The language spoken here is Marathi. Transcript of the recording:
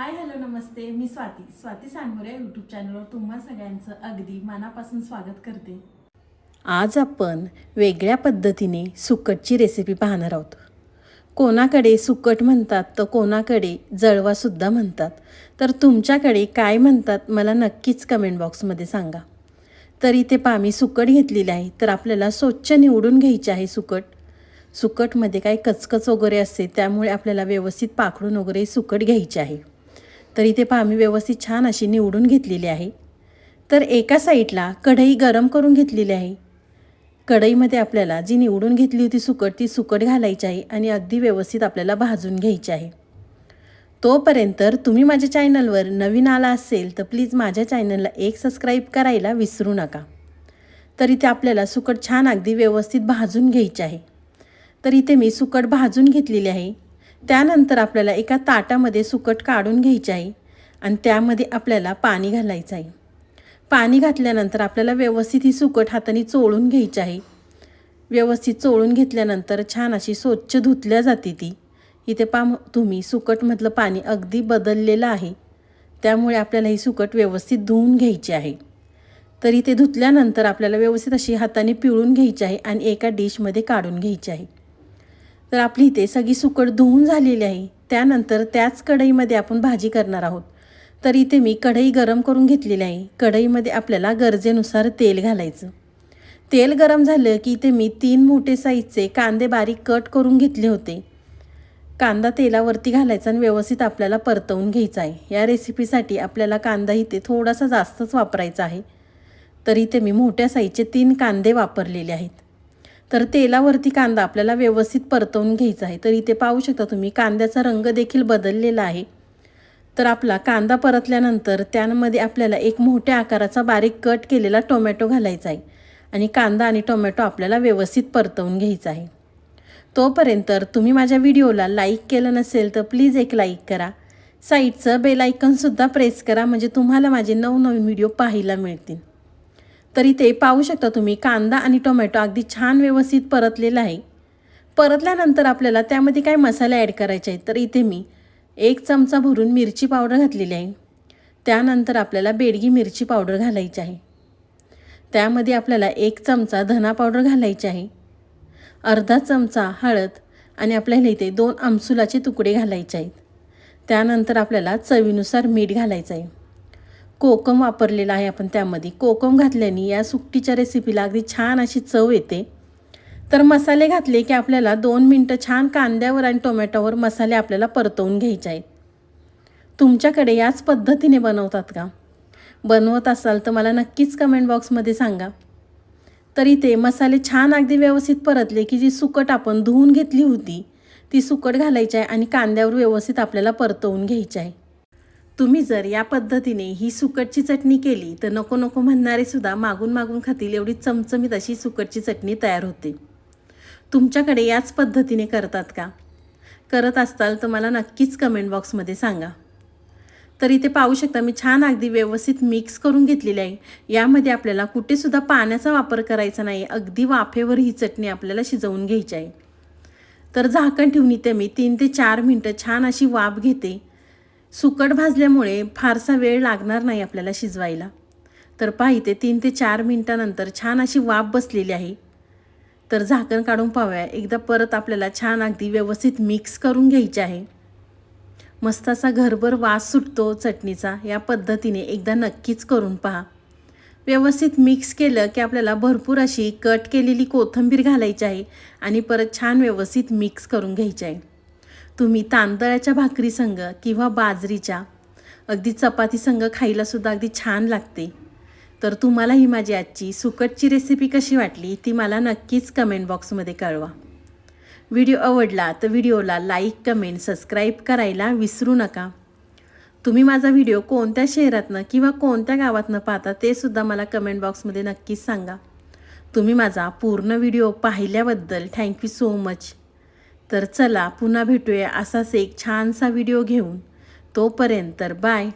हाय हॅलो नमस्ते. मी स्वाती. स्वाती सांगोरे यूट्यूब चॅनलवर तुम्हा सगळ्यांचं अगदी मनापासून स्वागत करते. आज आपण वेगळ्या पद्धतीने सुकटची रेसिपी पाहणार आहोत. कोणाकडे सुकट म्हणतात तर कोणाकडे जळवासुद्धा म्हणतात. तर तुमच्याकडे काय म्हणतात मला नक्कीच कमेंट बॉक्समध्ये सांगा. तर इथे पहा मी सुकट घेतलेली आहे तर आपल्याला स्वच्छ निवडून घ्यायची आहे सुकट. सुकटमध्ये काही कचकच वगैरे असते त्यामुळे आपल्याला व्यवस्थित पाखडून वगैरे सुकट घ्यायची आहे. तर इथे पहा मी व्यवस्थित छान अशी निवडून घेतलेली आहे. तर एका साईडला कढई गरम करून घेतलेली आहे. कढईमध्ये आपल्याला जी निवडून घेतली होती सुकट ती सुकट घालायची आहे आणि अगदी व्यवस्थित आपल्याला भाजून घ्यायची आहे. तोपर्यंत तुम्ही माझ्या चॅनलवर नवीन आला असेल तर प्लीज माझ्या चॅनलला एक सबस्क्राईब करायला विसरू नका. तर इथे आपल्याला सुकट छान अगदी व्यवस्थित भाजून घ्यायची आहे. तर इथे मी सुकट भाजून घेतलेली आहे. त्यानंतर आपल्याला एका ताटामध्ये सुकट काढून घ्यायची आहे आणि त्यामध्ये आपल्याला पाणी घालायचं आहे पाणी घातल्यानंतर आपल्याला व्यवस्थित ही सुकट हाताने चोळून घ्यायची आहे व्यवस्थित चोळून घेतल्यानंतर छान अशी स्वच्छ धुतल्या जाते ती. इथे पा तुम्ही सुकटमधलं पाणी अगदी बदललेलं आहे. त्यामुळे आपल्याला ही सुकट व्यवस्थित धुवून घ्यायची आहे. तरी ते धुतल्यानंतर आपल्याला व्यवस्थित अशी हाताने पिळून घ्यायची आहे आणि एका डिशमध्ये काढून घ्यायची आहे. तर आपली इथे सगळी सुकट धुवून झालेली आहे. त्यानंतर त्याच कढईमध्ये आपण भाजी करणार आहोत. तर इथे मी कढई गरम करून घेतलेली आहे. कढईमध्ये आपल्याला गरजेनुसार तेल घालायचं. तेल गरम झालं की इथे मी तीन मोठे साईजचे कांदे बारीक कट करून घेतले होते. कांदा तेलावरती घालायचा आणि व्यवस्थित आपल्याला परतवून घ्यायचा आहे. या रेसिपीसाठी आपल्याला कांदा इथे थोडासा जास्तच वापरायचा आहे. तर इथे मी मोठ्या साईजचे तीन कांदे वापरलेले आहेत. तर तेलावरती कांदा आपल्याला व्यवस्थित परतवून घ्यायचा आहे. तर इथे पाहू शकता तुम्ही कांद्याचा रंग देखील बदललेला आहे. तर आपला कांदा परतल्यानंतर त्यामध्ये आपल्याला एक मोठ्या आकाराचा बारीक कट केलेला टोमॅटो घालायचा आहे. आणि कांदा आणि टोमॅटो आपल्याला व्यवस्थित परतवून घ्यायचा आहे. तोपर्यंत तुम्ही माझ्या व्हिडिओला लाईक केलं नसेल तर प्लीज एक लाईक करा. साईडचं बेल आयकनसुद्धा प्रेस करा म्हणजे तुम्हाला माझे नवनवीन व्हिडिओ पाहायला मिळतील. तर इथे पाहू शकता तुम्ही कांदा आणि टोमॅटो अगदी छान व्यवस्थित परतलेला आहे. परतल्यानंतर आपल्याला त्यामध्ये काय मसाले ॲड करायचे आहेत तर इथे मी एक चमचा भरून मिरची पावडर घातलेली आहे. त्यानंतर आपल्याला बेडगी मिरची पावडर घालायची आहे. त्यामध्ये आपल्याला एक चमचा धना पावडर घालायची आहे. अर्धा चमचा हळद आणि आपल्याला इथे दोन आमसुलाचे तुकडे घालायचे आहेत. त्यानंतर आपल्याला चवीनुसार मीठ घालायचं आहे. कोकम वापरलेला आहे आपण त्यामध्ये. कोकम घातल्याने या सुकटीच्या रेसिपीला अगदी छान अशी चव येते. तर मसाले घातले की आपल्याला दोन मिनटं छान कांद्यावर आणि टोमॅटोवर मसाले आपल्याला परतवून घ्यायचे आहेत. तुमच्याकडे याच पद्धतीने बनवतात का? बनवत असाल तर मला नक्कीच कमेंट बॉक्समध्ये सांगा. तर इथे मसाले छान अगदी व्यवस्थित परतले की जी सुकट आपण धुवून घेतली होती ती सुकट घालायची आहे आणि कांद्यावर व्यवस्थित आपल्याला परतवून घ्यायची आहे. तुम्ही जर या पद्धतीने ही सुकटची चटणी केली तर नको नको म्हणणारे सुद्धा मागून मागून खातील एवढी चमचमीत अशी सुकटची चटणी तयार होते. तुमच्याकडे याच पद्धतीने करतात का? करत असताल तर मला नक्कीच कमेंट बॉक्समध्ये सांगा. तर इथे पाहू शकता मी छान अगदी व्यवस्थित मिक्स करून घेतलेली आहे. यामध्ये आपल्याला कुठेसुद्धा पाण्याचा वापर करायचा नाही अगदी वाफेवर ही चटणी आपल्याला शिजवून घ्यायची आहे. तर झाकण ठेवून इथे मी तीन ते चार मिनटं छान अशी वाफ घेते. सुकट भाजल्यामुळे फारसा वेळ लागणार नाही आपल्याला शिजवायला. तर पहा इथे तीन ते चार मिनटानंतर छान अशी वाफ बसलेली आहे. तर झाकण काढून पाहूया. एकदा परत आपल्याला छान अगदी व्यवस्थित मिक्स करून घ्यायचे आहे. मस्त असा घरभर वास सुटतो चटणीचा. या पद्धतीने एकदा नक्कीच करून पहा. व्यवस्थित मिक्स केलं की आपल्याला भरपूर अशी कट केलेली कोथिंबीर घालायची आहे आणि परत छान व्यवस्थित मिक्स करून घ्यायची आहे. तुम्ही तांदळाच्या भाकरी संग किंवा बाजरीच्या अगदी चपाती संग खायलासुद्धा अगदी छान लागते. तर तुम्हाला ही माझी आजची सुकटची रेसिपी कशी वाटली ती मला नक्कीच कमेंट बॉक्समध्ये कळवा. व्हिडिओ आवडला तर व्हिडिओला लाईक कमेंट सबस्क्राईब करायला विसरू नका. तुम्ही माझा व्हिडिओ कोणत्या शहरातनं किंवा कोणत्या गावातनं पाहता ते सुद्धा मला कमेंट बॉक्समध्ये नक्कीच सांगा. तुम्ही माझा पूर्ण व्हिडिओ पाहिल्याबद्दल थँक्यू सो मच तर चला पुन्हा भेटूया असाच एक छानसा व्हिडिओ घेऊन. तोपर्यंत बाय.